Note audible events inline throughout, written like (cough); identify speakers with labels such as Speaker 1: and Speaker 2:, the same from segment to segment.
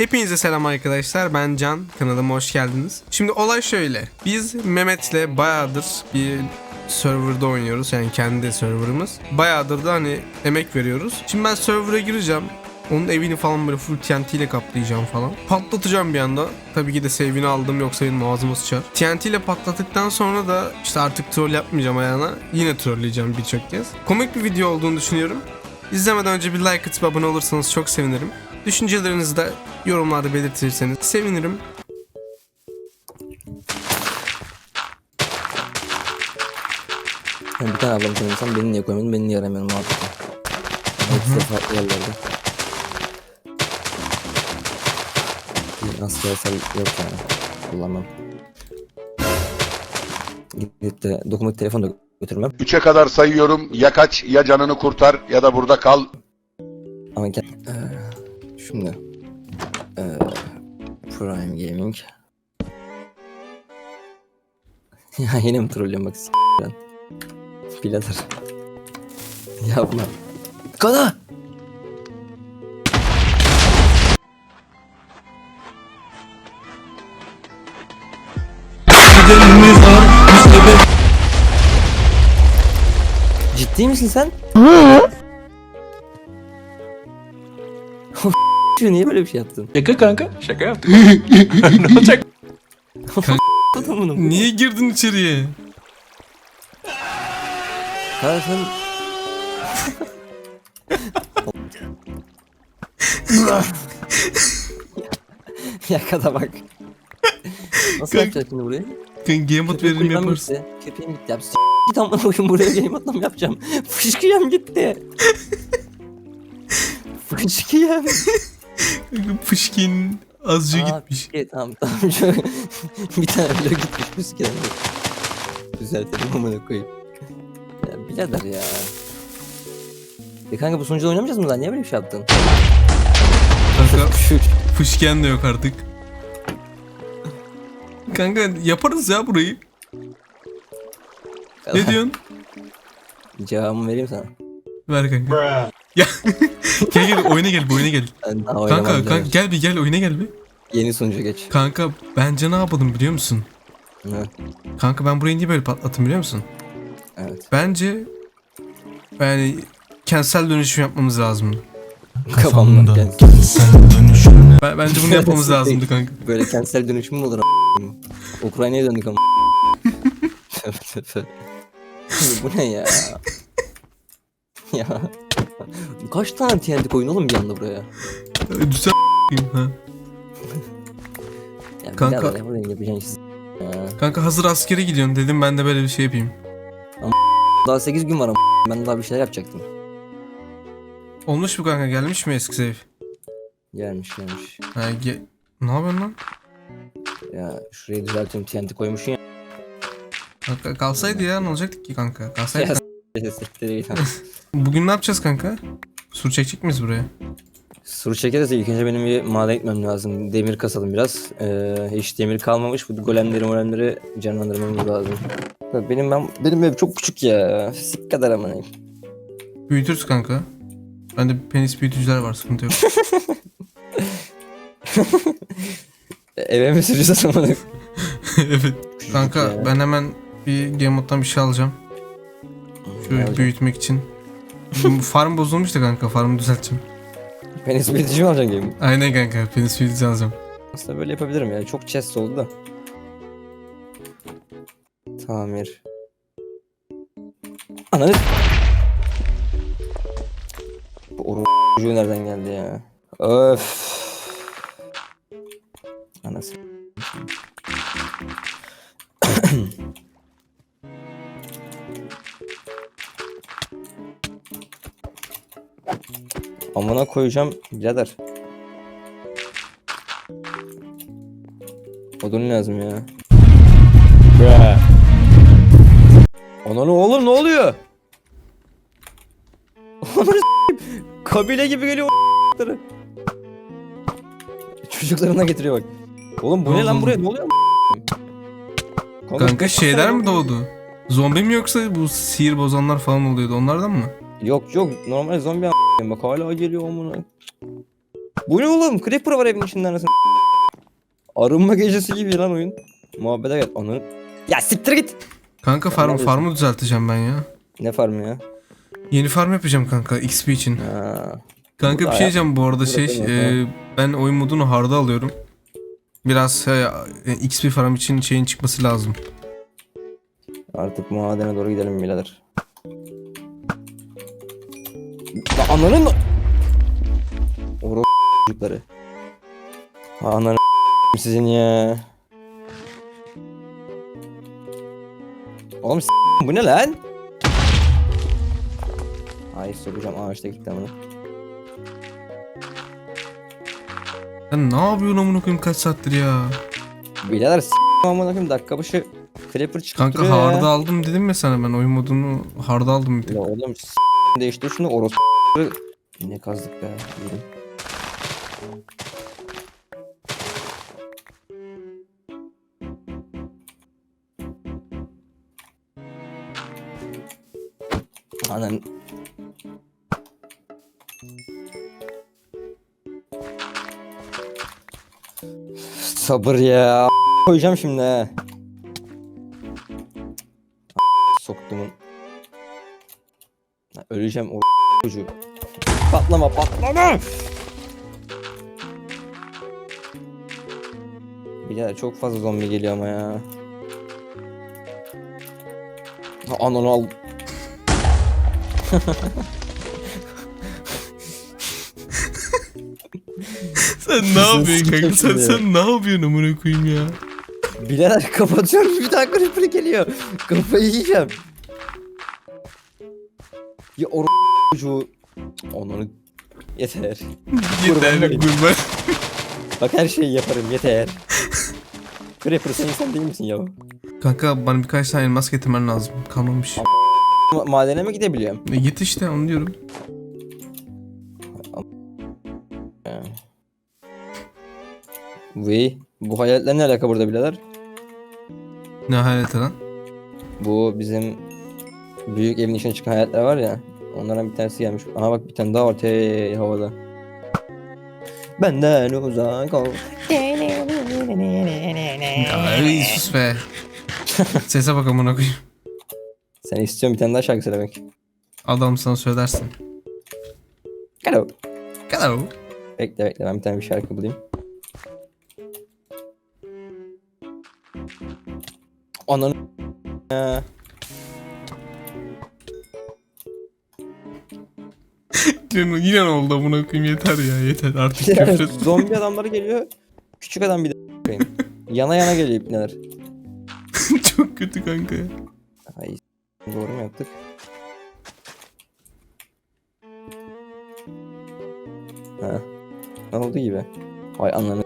Speaker 1: Hepinize selam arkadaşlar. Ben Can. Kanalıma hoş geldiniz. Şimdi olay şöyle. Biz Mehmet'le bayağıdır bir serverda oynuyoruz. Yani kendi serverımız. Bayağıdır da hani emek veriyoruz. Şimdi ben server'a gireceğim. Onun evini falan böyle full TNT ile kaplayacağım falan. Patlatacağım bir anda. Tabii ki de save'ini aldım yoksa benim ağzıma sıçar. TNT ile patlattıktan sonra da işte artık troll yapmayacağım ayağına. Yine trolleyeceğim birçok kez. Komik bir video olduğunu düşünüyorum. İzlemeden önce bir like atıp abone olursanız çok sevinirim. Düşüncelerinizi de yorumlarda belirtirseniz sevinirim.
Speaker 2: Yani bir tane ablam tanıyorsam beni niye koymadın, beni niye aramıyorsun muhabbeti. Hepsi de farklı yerlerde. Askersel yok yani. Kullanmam. Gidip de dokunmatik telefon da götürmem.
Speaker 3: Üçe kadar sayıyorum. Ya kaç ya canını kurtar ya da burada kal.
Speaker 2: Ama gel. Ee, şimdi. Ee, Prime Gaming. (laughs) ya yine mi trollüyorum bak s- ben. Birader. (laughs) Yapma. Kana! Ciddi misin sen? Şu (laughs) niye böyle bir şey yaptın?
Speaker 4: Şaka kanka. Şaka yaptık. ne olacak? (laughs)
Speaker 2: Adamını.
Speaker 1: Niye girdin içeriye?
Speaker 2: Kanka sen... (laughs) Yakada bak. Nasıl
Speaker 1: Kanka-
Speaker 2: yapacağız şimdi burayı?
Speaker 1: Kanka game
Speaker 2: Köpek
Speaker 1: verim
Speaker 2: kuyruğum gitti. Köpeğim gitti. Ya, s- git amına koyayım buraya game atlam yapacağım. (laughs) Fışkıyam gitti. (laughs) Fışkıyam.
Speaker 1: Kanka Fışkin azıcık
Speaker 2: Aa,
Speaker 1: gitmiş.
Speaker 2: fışkı, tamam tamam. (laughs) Bir tane bile gitmiş fışkıyam. Düzeltelim amına koyayım. Ya birader ya. E kanka bu sunucuda oynamayacağız mı lan? Niye böyle bir şey yaptın?
Speaker 1: Kanka Fışken de yok artık. Kanka yaparız ya burayı. Ne diyorsun?
Speaker 2: Cevabımı vereyim sana.
Speaker 1: Ver kanka. Ya (laughs) gel gel oyuna gel bir oyuna gel. Kanka, kanka gel bir gel oyuna gel bir.
Speaker 2: Yeni sunucu geç.
Speaker 1: Kanka bence ne yapalım biliyor musun?
Speaker 2: Evet.
Speaker 1: Kanka ben burayı niye böyle patlattım biliyor musun?
Speaker 2: evet.
Speaker 1: Bence yani kentsel dönüşüm yapmamız lazım.
Speaker 2: Kafamda. Yani (laughs)
Speaker 1: Ben, bence bunu yapmamız lazımdı kanka.
Speaker 2: böyle kentsel dönüşüm mü olur a**ım? Ukrayna'ya döndük ama. Tövbe (laughs) tövbe. Bu ne ya? ya. Kaç tane TNT koyun oğlum bir anda buraya?
Speaker 1: Düzen ha.
Speaker 2: Ya
Speaker 1: Kanka.
Speaker 2: Kanka. Yapacağın. Ya.
Speaker 1: Hazır askere gidiyorsun dedim ben de böyle bir şey yapayım. (laughs)
Speaker 2: Daha 8 gün var ama ben daha bir şeyler yapacaktım.
Speaker 1: Olmuş mu kanka gelmiş mi eski ev?
Speaker 2: Gelmiş gelmiş.
Speaker 1: Ha, ge- ne yapıyorsun lan?
Speaker 2: Ya şurayı düzeltiyorum TNT koymuşsun ya.
Speaker 1: Kanka kalsaydı ya ne olacaktı ki kanka? Kalsaydı.
Speaker 2: Ya. (laughs)
Speaker 1: Bugün ne yapacağız kanka? Sur çekecek miyiz buraya?
Speaker 2: Soru çekeriz ilk önce benim bir maden gitmem lazım. Demir kasalım biraz. Ee, hiç demir kalmamış. Bu golemleri molemleri canlandırmamız lazım. Benim ben benim ev çok küçük ya. Sik kadar ama.
Speaker 1: Büyütürüz kanka. Bende penis büyütücüler var sıkıntı yok. (laughs)
Speaker 2: Eve mi süreceğiz ama?
Speaker 1: evet. Kanka ben hemen bir game bir şey alacağım. Şöyle büyütmek için. Bu (laughs) farm bozulmuş da kanka farmı düzelteceğim.
Speaker 2: Penis büyütücü mü alacaksın game?
Speaker 1: Aynen kanka penis büyütücü alacağım.
Speaker 2: Aslında böyle yapabilirim ya. Çok chest oldu da. Tamir. Ananı... Bu oru çocuğu nereden geldi ya? Öf. Anası. (clears throat) Amına koyacağım birader. Odun lazım ya. Ananı oğlum ne oluyor? Ananı s**eyim. Kabile gibi geliyor. Çocuklarına getiriyor bak. Oğlum bu ne lan buraya ne oluyor?
Speaker 1: Kanka şeyler mi doğdu? Zombi mi yoksa bu sihir bozanlar falan oluyordu onlardan mı?
Speaker 2: Yok yok normal zombi a**ayım. bak hala geliyor amına. Bu ne oğlum? Creeper var evin içinde anasını. Arınma gecesi gibi lan oyun. Muhabbete gel. Onu... Ya siktir git.
Speaker 1: Kanka farm, farmı düzelteceğim ben ya.
Speaker 2: Ne farmı ya?
Speaker 1: Yeni farm yapacağım kanka XP için.
Speaker 2: Ha.
Speaker 1: Kanka bir şey diyeceğim bu arada şey e, ben oyun modunu hard'a alıyorum. Biraz e, e, XP farm için şeyin çıkması lazım.
Speaker 2: Artık madene doğru gidelim birader. La ananın... Oro çocukları. Ananı sizin ya. Oğlum bu ne lan? Ay sokacağım ağaçta gitti amına.
Speaker 1: Sen ne yapıyorsun amına koyayım kaç saattir ya?
Speaker 2: Birader s*** amına koyayım dakika başı creeper çıkıp
Speaker 1: Kanka
Speaker 2: duruyor ya.
Speaker 1: hard'a aldım dedim ya sana ben oyun modunu hard'a aldım bir tek.
Speaker 2: Ya oğlum s*** değiştir şunu orospu. Ne kazdık be. Yürü. Anan. Sabır ya. Koyacağım şimdi ha. Soktumun. Öleceğim o çocuğu. Patlama patlama. Birader çok fazla zombi geliyor ama ya. Ananı al. (laughs)
Speaker 1: Sen ne yapıyorsun kanka? Sen, sen ne yapıyorsun amına koyayım ya?
Speaker 2: Birader kapatıyorum bir daha creeper geliyor. Kafayı yiyeceğim. Ya o çocuğu. Onları yeter. (laughs)
Speaker 1: Yeter
Speaker 2: olayım.
Speaker 1: kurban.
Speaker 2: Bak her şeyi yaparım yeter. Creeper sen insan değil misin ya?
Speaker 1: Kanka bana birkaç tane elmas getirmen lazım. Kalmamış.
Speaker 2: Ma- madene mi gidebiliyorum?
Speaker 1: E, git işte onu diyorum.
Speaker 2: Vay. Bu hayaletler ne alaka burada birader?
Speaker 1: Ne hayret lan?
Speaker 2: Bu bizim büyük evin içine çıkan hayaletler var ya. Onlardan bir tanesi gelmiş. Aha bak bir tane daha var te havada. Benden uzak ol.
Speaker 1: Ay sus be. Sese bak amına koyayım.
Speaker 2: Sen istiyorsun bir tane daha şarkı söylemek.
Speaker 1: Adam sana söylersin.
Speaker 2: Hello.
Speaker 1: Hello.
Speaker 2: Bekle bekle ben bir tane bir şarkı bulayım. Ananı Ya.
Speaker 1: Yine, yine ne oldu amına koyayım yeter ya yeter artık (laughs)
Speaker 2: Ya,
Speaker 1: küfür.
Speaker 2: zombi adamları geliyor. Küçük adam bir de koyayım. Yana yana geliyor ipneler. (laughs)
Speaker 1: Çok kötü kanka ya.
Speaker 2: Ay doğru mu yaptık? Ha. Ne oldu gibi? Ay ananı.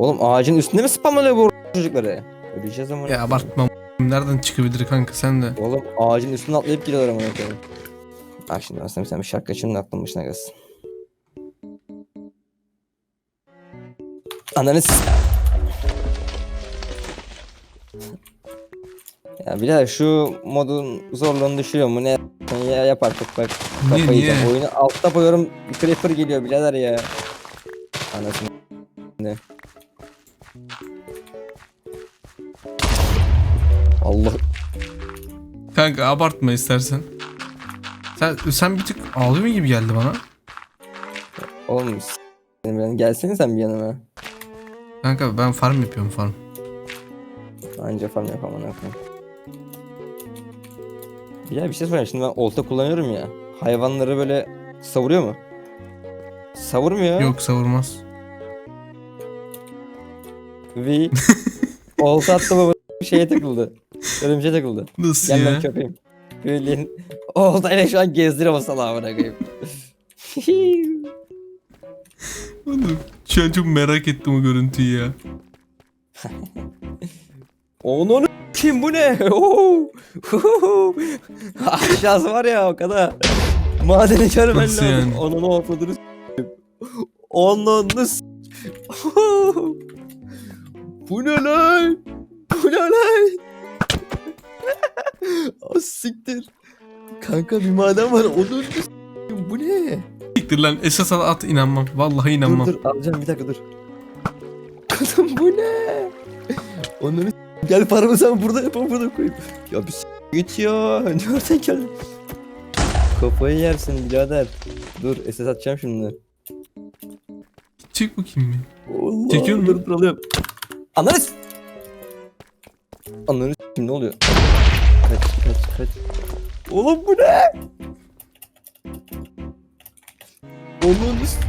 Speaker 2: Oğlum ağacın üstünde mi spamlanıyor bu çocukları? Öleceğiz ama.
Speaker 1: Ya abartma. Nereden çıkabilir kanka sen de.
Speaker 2: Oğlum ağacın üstüne atlayıp gidiyorlar ama koyayım. Bak şimdi aslında sen bir şarkı açın da aklın başına gelsin. Ananı s- Ya birader şu modun zorluğunu düşürüyor mu ne ya yap artık bak
Speaker 1: Niye
Speaker 2: kafayı
Speaker 1: niye?
Speaker 2: yiyeceğim. Oyunu altta koyuyorum creeper geliyor birader ya. Anasını? Allah
Speaker 1: Kanka abartma istersen. Sen, sen bir tık ağlıyor gibi geldi bana.
Speaker 2: oğlum ben gelsene sen bir yanıma.
Speaker 1: Kanka ben farm yapıyorum farm.
Speaker 2: Anca falan yapamam ne yapayım. Ya bir şey sorayım şimdi ben olta kullanıyorum ya. Hayvanları böyle savuruyor mu? Savurmuyor.
Speaker 1: Yok savurmaz.
Speaker 2: Ve olta attı baba şeye takıldı. Örümceğe takıldı.
Speaker 1: Nasıl
Speaker 2: Gel
Speaker 1: ya?
Speaker 2: ben köpeğim. Böyle oltayla şu an gezdiriyor salağımına koyayım.
Speaker 1: Oğlum, Şu an çok merak ettim o görüntüyü ya.
Speaker 2: Onun kim bu ne? Oo! Aşağısı var ya o kadar. Madeni görmen
Speaker 1: Nasıl
Speaker 2: lazım.
Speaker 1: yani?
Speaker 2: Ananı ortadını s**eyim. Ananı s**eyim. Bu ne lan? Bu ne lan? O siktir. Kanka bir maden var. S**eyim. bu ne?
Speaker 1: Siktir lan esas al at inanmam. Vallahi inanmam.
Speaker 2: Dur dur alacağım bir dakika dur. Kadın bu ne? Onları gel paramı sen burada yapalım burada koyayım. Ya bir git ya. (laughs) Nereden geldin? Kafayı yersin birader. Dur SS atacağım şimdi.
Speaker 1: Çık bakayım bir.
Speaker 2: Allah
Speaker 1: Çekiyor mu?
Speaker 2: dur dur alıyorum. Ananı s- Ananı s- ne oluyor? Kaç kaç kaç. Oğlum bu ne? Onun s-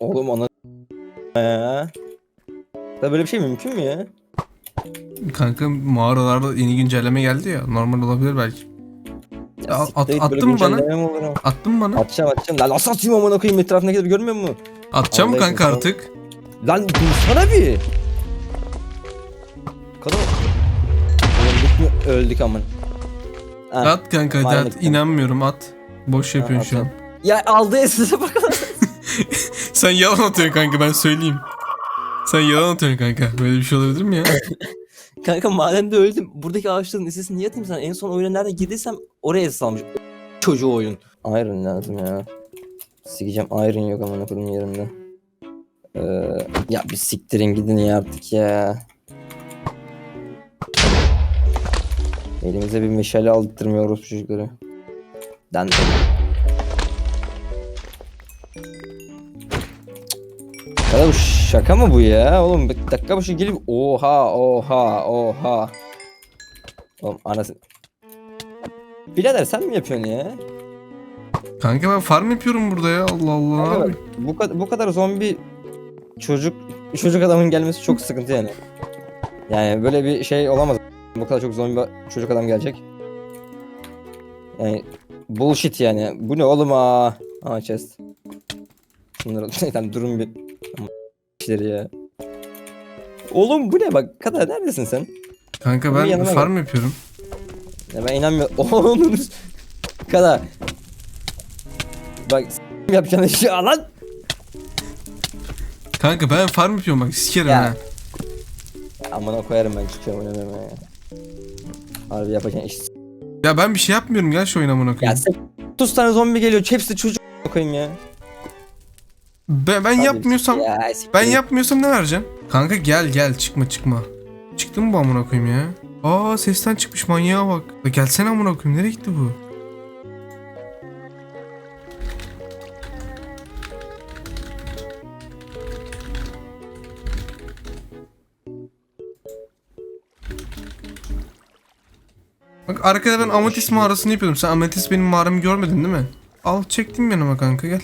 Speaker 2: Oğlum ana ya. Da böyle bir şey mümkün mü ya?
Speaker 1: Kanka mağaralarda yeni güncelleme geldi ya. Normal olabilir belki. Ya, at-
Speaker 2: siktir git, böyle
Speaker 1: attın mı bana?
Speaker 2: güncelleme mi olur ama?
Speaker 1: Attın mı bana?
Speaker 2: Atacağım atacağım. Lan nasıl atayım amına koyayım etrafındakileri görmüyor musun?
Speaker 1: Atacağım mı kanka
Speaker 2: insan-
Speaker 1: artık?
Speaker 2: Lan dursana bir. Kadın. Öldük mü? Öldük aman. Ha.
Speaker 1: At kanka hadi at. İnanmıyorum at. Boş yapıyorsun şu an.
Speaker 2: Ya aldı esnese bakalım. (laughs)
Speaker 1: Sen yalan atıyorsun kanka ben söyleyeyim. Sen yalan atıyorsun kanka. Böyle bir şey olabilir mi ya? (laughs)
Speaker 2: Kanka madende öldüm. Buradaki ağaçların esesini niye atayım sana? En son oyuna nerede girdiysem oraya esas almış. Çocuğu oyun. Iron lazım ya. Sikeceğim iron yok amına koyayım yerimde. Ee, ya bir siktirin gidin ya artık ya. Elimize bir meşale aldırtmıyoruz çocukları. Dan. Ya bu şaka mı bu ya? Oğlum bir dakika başı gelip oha oha oha. Oğlum anasını. Birader sen mi yapıyorsun ya?
Speaker 1: Kanka ben farm yapıyorum burada ya. Allah Allah.
Speaker 2: Kanka
Speaker 1: abi.
Speaker 2: bak, bu, kadar bu kadar zombi çocuk çocuk adamın gelmesi çok sıkıntı yani. Yani böyle bir şey olamaz. Bu kadar çok zombi çocuk adam gelecek. Yani bullshit yani. Bu ne oğlum aa? Aa chest. Şunları (laughs) tamam durun bir. İşleri ya. Oğlum bu ne bak kadar neredesin sen?
Speaker 1: Kanka ben farm yapıyorum.
Speaker 2: Ya ben inanmıyorum. (laughs) Oğlum kadar. Bak s- yapacağın işi alan.
Speaker 1: Kanka ben farm yapıyorum bak sikerim
Speaker 2: Ya.
Speaker 1: ha.
Speaker 2: Amına koyarım ben çıkıyorum oynamıyorum ya. Harbi yapacağın iş.
Speaker 1: Ya ben bir şey yapmıyorum gel şu oyuna amına
Speaker 2: Ya
Speaker 1: koyayım.
Speaker 2: sen 30 tane zombi geliyor. Hepsi çocuk a**ına koyayım ya.
Speaker 1: Ben, ben yapmıyorsam
Speaker 2: Ya,
Speaker 1: ben yapmıyorsam ne vereceksin? Kanka gel gel çıkma çıkma. Çıktı mı bu amına koyayım ya? Aa sesten çıkmış manyağa bak. Ya gelsene amına koyayım nereye gitti bu? Arkada ben Ametist mağarasını yapıyordum. Sen Ametist benim mağaramı görmedin değil mi? Al çektim yanıma kanka gel.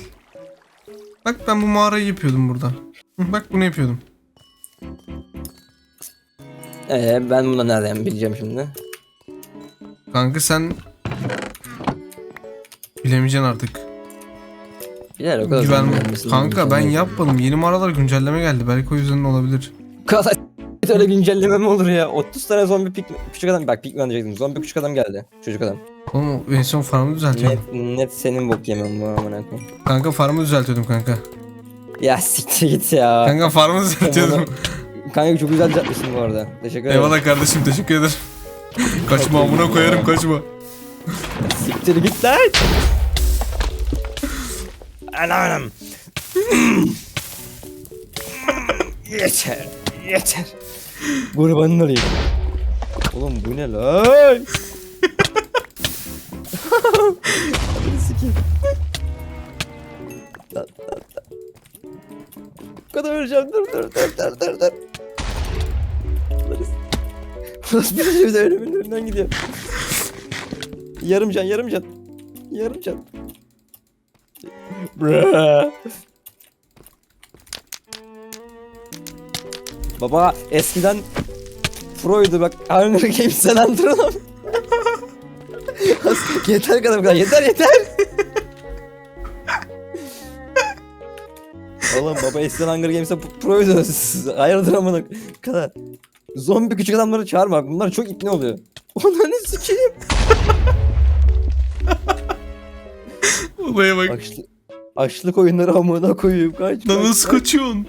Speaker 1: Bak ben bu mağarayı yapıyordum burada. Hı, Bak bunu yapıyordum.
Speaker 2: Ee, ben bunu nereden bileceğim şimdi?
Speaker 1: Kanka sen bilemeyeceksin artık.
Speaker 2: Biler o kadar
Speaker 1: Güven
Speaker 2: zombi gelmesini
Speaker 1: Kanka ben yapmadım. Yeni mağaralar güncelleme geldi. Belki o yüzden olabilir.
Speaker 2: Kadar öyle güncelleme mi olur ya? 30 tane zombi pik küçük adam bak pikman diyecektim. Zombi küçük adam geldi. Çocuk adam.
Speaker 1: Oğlum en son farmı düzeltiyordum.
Speaker 2: Net, net senin bok yemem bu amına koyayım.
Speaker 1: Kanka farmı düzeltiyordum kanka.
Speaker 2: Ya siktir git ya.
Speaker 1: Kanka farmı düzeltiyordum.
Speaker 2: Kanka çok güzel yapmışsın bu arada. Teşekkür ederim.
Speaker 1: Eyvallah kardeşim teşekkür ederim. (laughs) kaçma amına koyarım kaçma.
Speaker 2: Siktir git lan. Anam. yeter. Yeter. Kurbanın olayım. Oğlum bu ne lan? Sikeyim. Bu kadar öleceğim. Dur dur dur dur dur dur. Burası bir şey ölümün önünden gidiyor. Yarım can, yarım can. Yarım can. Bra. Baba eskiden Pro'ydu bak. Hunger Games'ten antrenör. yeter kadar kadar. Yeter yeter. (laughs) Oğlum baba eskiden Hunger Games'te Pro'ydu. Hayırdır amına kadar. Zombi küçük adamları çağırma. Bunlar çok ipne oluyor. (laughs) Onları sikeyim. (laughs)
Speaker 1: Olaya bak.
Speaker 2: Açlı, açlık oyunları amına koyayım kaç.
Speaker 1: Lan nasıl
Speaker 2: kaç.
Speaker 1: kaçıyorsun?